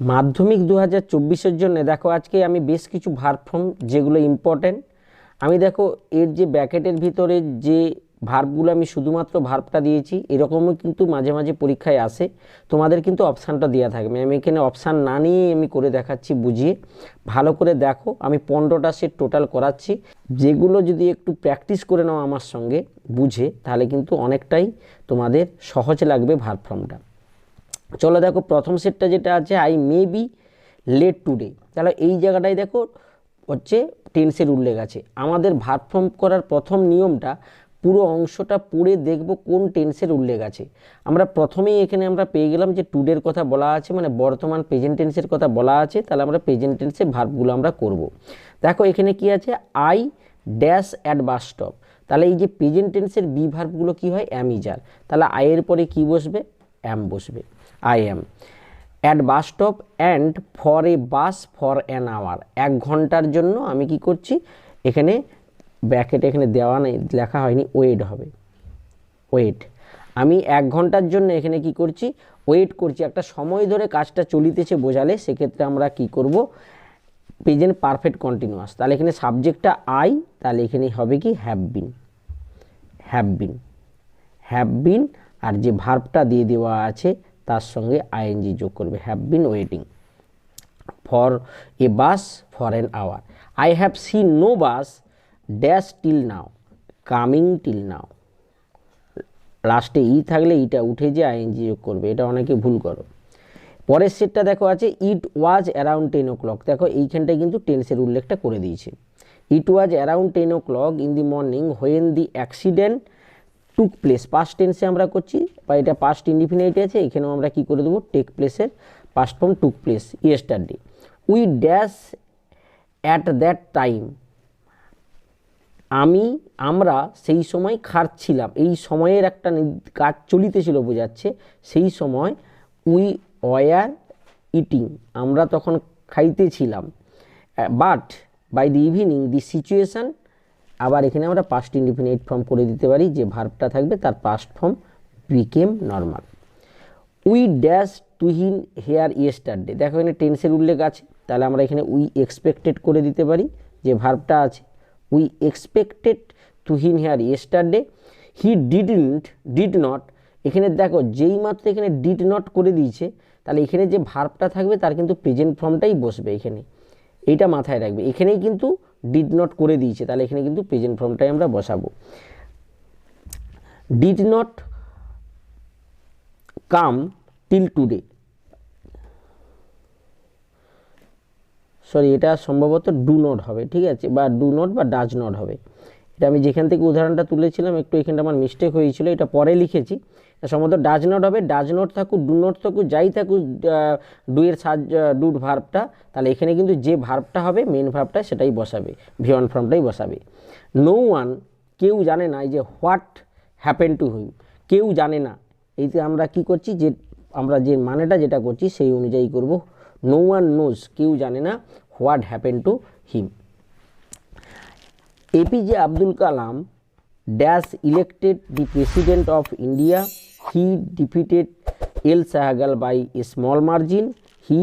মাধ্যমিক দু হাজার চব্বিশের জন্য, দেখো আজকে আমি বেশ কিছু ভার্ব ফর্ম যেগুলো ইম্পর্ট্যান্ট আমি দেখো এর যে ব্যাকেটের ভিতরে যে ভার্বগুলো আমি শুধুমাত্র ভার্বটা দিয়েছি, এরকমও কিন্তু মাঝে মাঝে পরীক্ষায় আসে। তোমাদের কিন্তু অপশানটা দেওয়া থাকবে। আমি এখানে অপশান না নিয়ে আমি করে দেখাচ্ছি, বুঝিয়ে। ভালো করে দেখো, আমি পনেরোটা সেট টোটাল করাচ্ছি। যেগুলো যদি একটু প্র্যাকটিস করে নাও আমার সঙ্গে, বুঝে, তাহলে কিন্তু অনেকটাই তোমাদের সহজ লাগবে ভার্ব ফর্মটা চলো দেখো প্রথম সেটটা যেটা আছে I may be late today তাহলে এই জায়গাটায় দেখো হচ্ছে টেন্সের উল্লেখ আছে। আমাদের ভার্ব ফর্ম করার প্রথম নিয়মটা পুরো অংশটা পড়ে দেখব কোন টেন্সের উল্লেখ আছে। আমরা প্রথমেই এখানে আমরা পেয়ে গেলাম যে টুডের কথা বলা আছে মানে বর্তমান প্রেজেন্ট টেন্সের কথা বলা আছে, তাহলে আমরা প্রেজেন্ট টেন্সে ভার্বগুলো আমরা করব। দেখো এখানে কি আছে? I dash at bus stop তাহলে এই যে প্রেজেন্ট টেন্সের বি ভার্বগুলো কী হয়? অ্যামিজার তাহলে আয়ের পরে কি বসবে? অ্যাম বসবে। I am at bus stop and for a bus for an hour এক ঘণ্টার জন্য আমি কি করছি? এখানে ব্যাকেট এখানে দেওয়া নেই, লেখা হয়নি ওয়েট হবে। ওয়েট আমি এক ঘণ্টার জন্য এখানে কি করছি? ওয়েট করছি। একটা সময় ধরে কাজটা চলিতেছে বোঝালে সেক্ষেত্রে আমরা কি করব? প্রেজেন্ট পারফেক্ট কন্টিনিউয়াস তাহলে এখানে সাবজেক্টটা আই তাহলে এখানে হবে কি? Have been have been have been আর যে ভার্বটা দিয়ে দেওয়া আছে তার সঙ্গে আইএনজি যোগ করবে। Have been waiting for a bus for an hour I have seen no bus dash till now coming till now লাস্টে ই থাকলে ইটা উঠে যে আইএনজি যোগ করবে। এটা অনেকে ভুল করো। পরের সেটটা দেখো আছে it was around ten o'clock দেখো, এইখানটায় কিন্তু টেন্সের উল্লেখটা করে দিয়েছে। It was around ten o'clock in the morning when the accident took place past টেন্সে আমরা করছি বা এটা পাস্ট ইনডিফিনাইট আছে, এখানেও আমরা কি করে দেবো? টেক প্লেসের past form took place yesterday we dash at that time আমি, আমরা সেই সময় খাচ্ছিলাম এই সময়ের একটা কাজ চলিতেছিল বোঝাচ্ছে, সেই সময় উই ওয়ার ইটিং আমরা তখন খাইতেছিলাম। But by the evening the situation আবার এখানে আমরা পাস্ট ইনডিফিনিট ফর্ম করে দিতে পারি, যে ভার্বটা থাকবে তার past form became normal we dash to him here yesterday দেখো এখানে টেন্সের উল্লেখ আছে, তাহলে আমরা এখানে উই এক্সপেক্টেড করে দিতে পারি, যে ভার্বটা আছে। We expected to him here yesterday he didn't did not এখানে দেখো, যেই মাত্র এখানে ডিড নট করে দিয়েছে, তাহলে এখানে যে ভার্বটা থাকবে তার কিন্তু প্রেজেন্ট ফর্মটাই বসবে এখানে। এইটা মাথায় রাখবে। এখানেই কিন্তু ডিড নট করে দিয়েছে, তাহলে এখানে কিন্তু প্রেজেন্ট ফর্মটাই আমরা বসাবো। Did not come till today sorry এটা সম্ভবত ডু নট হবে, ঠিক আছে? বা ডু নট বা ডাজ নট হবে। এটা আমি যেখান থেকে উদাহরণটা তুলেছিলাম, একটু এখানটা আমার মিস্টেক হয়েছিল, এটা পরে লিখেছি। সম্ভবত ডাজ নট হবে ডাজ নট থাকুক ডু নট থাকুক, যাই থাকুক ডুয়ের সাহায্য ডুড ভার্বটা তাহলে এখানে কিন্তু যে ভার্বটা হবে মেন ভার্বটা সেটাই বসাবে ভিওয়ান ফর্মটাই বসাবে। নো ওয়ান কেউ জানে না এই যে হোয়াট হ্যাপেন টু হুইম কেউ জানে না। এইতে আমরা কি করছি যে, আমরা যে মানেটা যেটা করছি, সেই অনুযায়ী করব। নো ওয়ান নোজ কেউ জানে না what happen to him APJ Abdul Kalam dash elected the president of India he defeated L Sahgal by a small margin he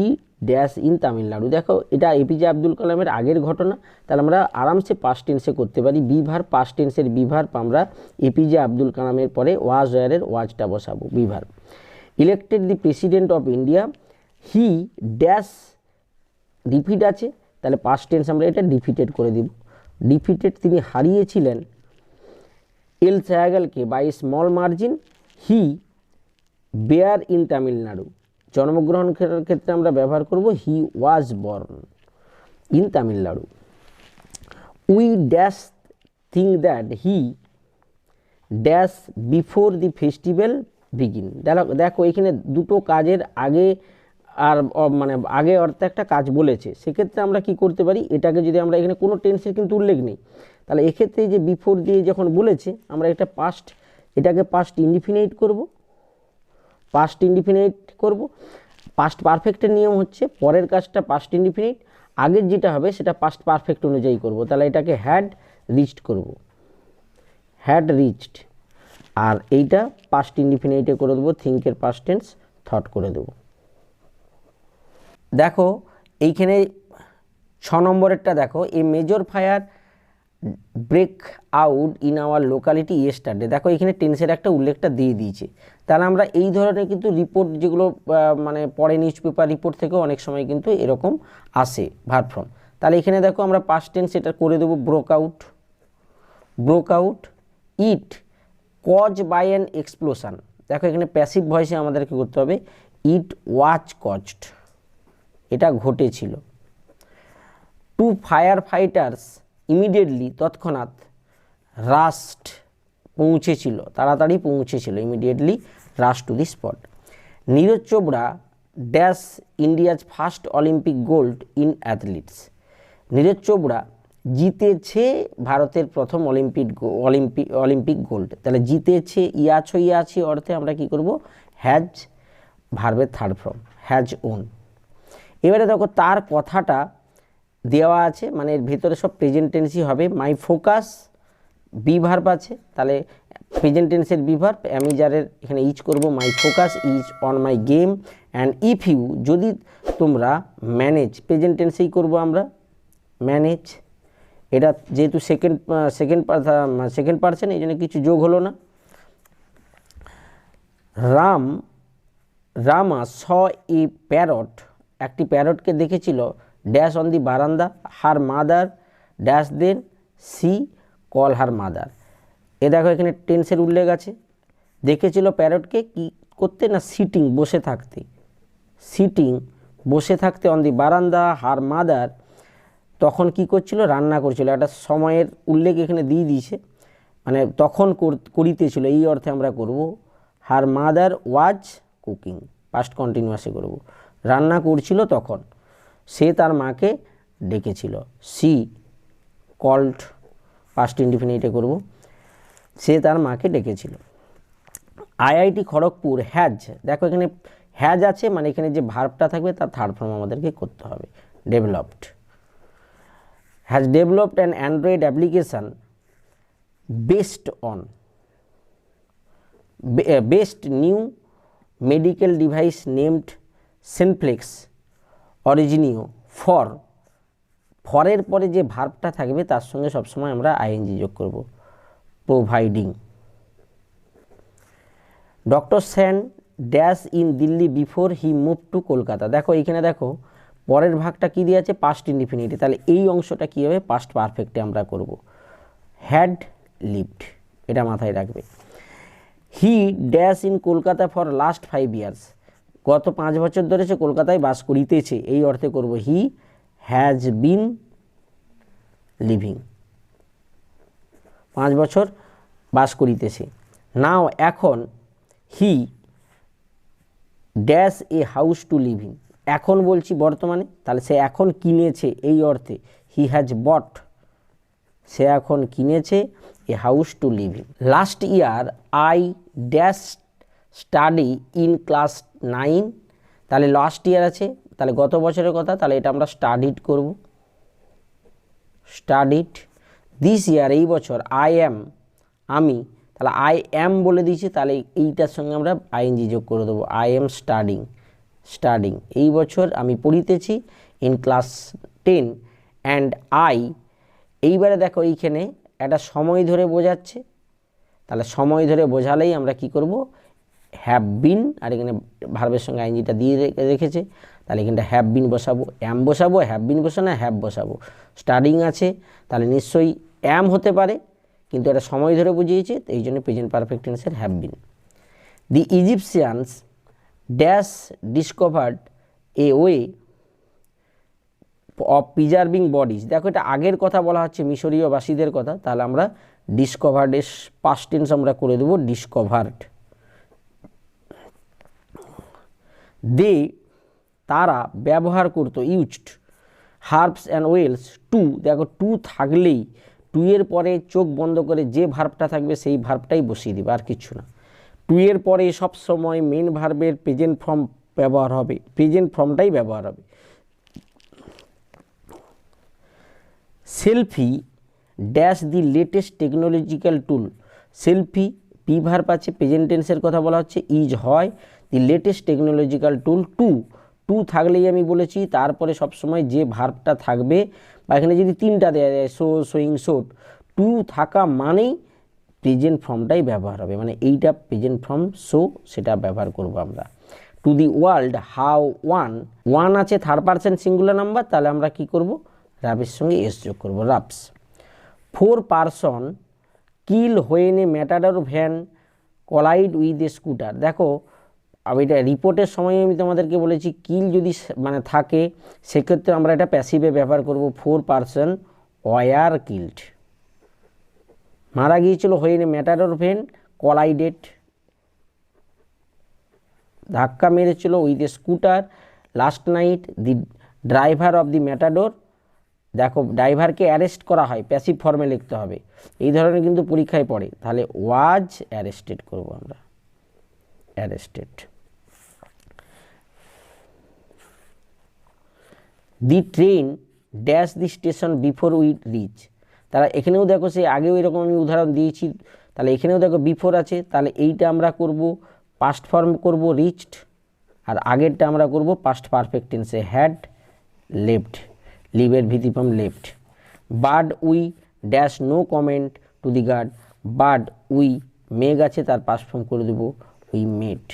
dash in Tamil Nadu দেখো, এটা এপিজে আব্দুল কালামের আগের ঘটনা। তাহলে আমরা আরামসে পাস্ট টেন্সে করতে পারি। বিভার পাস্ট টেন্সের বিভার আমরা এপিজে আব্দুল কালামের পরে ওয়াজ ওয়ারের ওয়াজটা বসাবো, বিভার। Elected the president of India he dash defeat আছে। তাহলে পাস্ট টেন্স আমরা এটা ডিফিটেড করে দিব। ডিফিটেড তিনি হারিয়েছিলেন এল সায়াগালকে by small margin he bear in Tamil Nadu জন্মগ্রহণ ক্ষেত্রে আমরা ব্যবহার করব he was born in Tamil Nadu we dash think that he dash before the festival begin দেখো দেখো, এখানে দুটো কাজের আগে আর মানে আগে অর্থে একটা কাজ বলেছে, সেক্ষেত্রে আমরা কি করতে পারি? এটাকে যদি আমরা এখানে কোনো টেন্সের কিন্তু উল্লেখ নেই। তাহলে এক্ষেত্রে যে বিফোর দিয়ে যখন বলেছে, আমরা এটা পাস্ট এটাকে পাস্ট ইনডিফিনাইট করব। পাস্ট ইনডিফিনাইট করব। পাস্ট পারফেক্টের নিয়ম হচ্ছে পরের কাজটা পাস্ট ইনডিফিনাইট আগের যেটা হবে সেটা পাস্ট পারফেক্ট অনুযায়ী করব। তাহলে এটাকে হ্যাড রিচড করব। হ্যাড রিচড আর এইটা পাস্ট ইনডিফিনাইটে করে দেবো থিঙ্কের পাস্ট টেন্স থট করে দেবো। দেখো, এইখানে ছ নম্বরেরটা দেখো a major fire break out in our locality yesterday দেখো, এখানে টেন্সের একটা উল্লেখটা দিয়ে দিয়েছে। তাহলে আমরা এই ধরনের কিন্তু রিপোর্ট যেগুলো মানে পরে নিউজ পেপার রিপোর্ট থেকেও অনেক সময় কিন্তু এরকম আসে ভার ফ্রম তাহলে এখানে দেখো, আমরা পাস্ট টেন্স এটা করে দেবো broke out broke out it cause by an explosion দেখো, এখানে প্যাসিভ ভয়েসে আমাদেরকে করতে হবে ইট ওয়াচ কজড এটা ঘটেছিল। টু ফায়ার ফাইটার্স ইমিডিয়েটলি তৎক্ষণাৎ রাস্ট পৌঁছেছিল, তাড়াতাড়ি পৌঁছেছিল immediately rush to the spot Neeraj Chopra dash India's first Olympic gold in athletes Neeraj Chopra জিতেছে ভারতের প্রথম অলিম্পিক অলিম্পিক অলিম্পিক গোল্ড তাহলে জিতেছে ইয়াছ ইয়াছি অর্থে আমরা কি করব? হ্যাজ ভার্বের থার্ড ফর্ম হ্যাজ ওন এবারে দেখো তার কথাটা দেওয়া আছে মানে এর ভিতরে সব প্রেজেন্টেন্সি হবে। মাই ফোকাস বি ভার্ব আছে, তাহলে প্রেজেন্ট টেন্সের বি ভার্ব আমি যারের এখানে ইজ করব my focus is on my game and if you যদি তোমরা ম্যানেজ প্রেজেন্ট টেন্সেই করব আমরা ম্যানেজ এটা যেহেতু সেকেন্ড সেকেন্ড সেকেন্ড পার্সন এই জন্য কিছু যোগ হলো না। রাম, রামা স এ প্যারট একটি প্যারটকে দেখেছিল dash on the verandah her mother dash then she call her mother a দেখো, এখানে টেন্সের উল্লেখ আছে। দেখেছিল প্যারটকে কি করতে না সিটিং বসে থাকতে? সিটিং বসে থাকতে অন দি বারান্দা হার মাদার তখন কি করছিল? রান্না করছিল। একটা সময়ের উল্লেখ এখানে দিয়ে দিয়েছে। মানে তখন কর- করিতেছিল, এই অর্থে আমরা করব her mother was cooking past কন্টিনিউয়াসে করব। রান্না করছিল তখন। সে তার মাকে ডেকেছিল। সি কল্ট পাস্ট ইন্ডিফিনিটে করব। সে তার মাকে ডেকেছিল। আইআইটি খড়গপুর, হ্যাজ, দেখো এখানে হ্যাজ আছে মানে এখানে যে ভার্বটা থাকবে, তার থার্ড ফর্ম আমাদেরকে করতে হবে। Developed has developed an Android application based on best new medical device medical Synflex Originio for ফরের পরে যে ভার্বটা থাকবে, তার সঙ্গে সবসময় আমরা আইএনজি যোগ করব। Providing doctor Sen dash in Delhi before he move to Kolkata দেখো, এইখানে দেখো, পরের ভাগটা কী দিয়ে আছে? পাস্ট ইনডিফিনিটি তাহলে এই অংশটা কী হবে? পাস্ট পারফেক্টে আমরা করব। হ্যাড লিভড এটা মাথায় রাখবে। He dash in Kolkata for last five years গত পাঁচ বছর ধরে সে কলকাতায় বাস করিতেছে। এই অর্থে করব হি হ্যাজ বিন লিভিং পাঁচ বছর বাস করিতেছে। নাও এখন he dash a house to live এখন বলছি বর্তমানে, তাহলে সে এখন কিনেছে এই অর্থে। হি হ্যাজ বট সে এখন কিনেছে a house to live last year I dash study in class nine, তাহলে লাস্ট ইয়ার আছে, তাহলে গত বছরের কথা, তাহলে এটা আমরা স্টাডিড করব। স্টাডিড দিস ইয়ার এই বছর আই অ্যাম আমি, তাহলে আই অ্যাম বলে দিয়েছি, তাহলে এইটার সঙ্গে আমরা আইএনজি যোগ করে দেবো। আই এম স্টাডিং স্টাডিং এই বছর আমি পড়িতেছি in class ten and I এইবারে দেখো এইখানে একটা সময় ধরে বোঝাচ্ছে, তাহলে সময় ধরে বোঝালেই আমরা কি করব? হ্যাভ বিন আর এখানে ভার্বের সঙ্গে আইনজিটা দিয়ে রেখেছে, তাহলে এখানটা হ্যাভ বিন বসাবো অ্যাম বসাবো হ্যাভ বিন বসাবো না হ্যাভ বসাবো। স্টার্টিং আছে, তাহলে নিশ্চয়ই অ্যাম হতে পারে, কিন্তু এটা সময় ধরে বুঝিয়েছে, তো এই জন্য প্রেজেন্ট পারফেক্ট টেন্সের have been the Egyptians dash discovered a way of preserving bodies দেখো এটা আগের কথা বলা হচ্ছে মিশরীয়বাসীদের কথা, তাহলে আমরা ডিসকভার্ড এর পাস্ট টেন্স আমরা করে দেবো ডিসকভার্ড দে তারা ব্যবহার করতো used herbs and oils to দেখো টু থাকলেই টু এর পরে চোখ বন্ধ করে যে ভার্বটা থাকবে সেই ভার্বটাই বসিয়ে দিবে, আর কিছু না। টু এর পরে সব সময় মেন ভার্বের প্রেজেন্ট ফর্ম ব্যবহার হবে প্রেজেন্ট ফর্মটাই ব্যবহার হবে। Selfie dash the latest technological tool selfie P verb আছে প্রেজেন্ট টেন্সের কথা বলা হচ্ছে ইজ হয়। The latest technological tool to to থাকলেই আমি বলেছি, তারপরে সবসময় যে ভার্বটা থাকবে, বা এখানে যদি তিনটা দেওয়া যায় শো শোয়িং শোট টু থাকা মানেই প্রেজেন্ট ফর্মটাই ব্যবহার হবে মানে এইটা প্রেজেন্ট ফর্ম শো সেটা ব্যবহার করব আমরা। To the world how one one আছে থার্ড পার্সেন্ট সিঙ্গুলার নাম্বার তাহলে আমরা কি করব? রাবের সঙ্গে এস যোগ করব rubs four person kill when a matador van collide with a scooter দেখো আমি এটা রিপোর্টের সময় আমি তোমাদেরকে বলেছি, কিল যদি মানে থাকে, সেক্ষেত্রে আমরা এটা প্যাসিভে ব্যবহার করব ফোর পারসন ওয়ার কিল্ড মারা গিয়েছিল when a matador van collided ধাক্কা মেরেছিল with a scooter last night the driver of the matador দেখো ড্রাইভারকে অ্যারেস্ট করা হয় প্যাসিভ ফর্মে লিখতে হবে। এই ধরনের কিন্তু পরীক্ষায় পড়ে। তাহলে ওয়াজ অ্যারেস্টেড করব আমরা। Arrested the train dash the station before we reach. তাহলে এখানেও দেখো সে আগেও এরকম আমি উদাহরণ দিয়েছি, তাহলে এখানেও দেখো বিফোর আছে, তাহলে এইটা আমরা করব পাস্ট ফর্ম করব রিচড আর আগেরটা আমরা করব পাস্ট পারফেক্ট টেন্সে হ্যাড লেফট লিভের ভিত্তি form left bird we dash no comment to the guard bird we মেঘ আছে তার পাস্ট ফর্ম করে দেবো উই মেট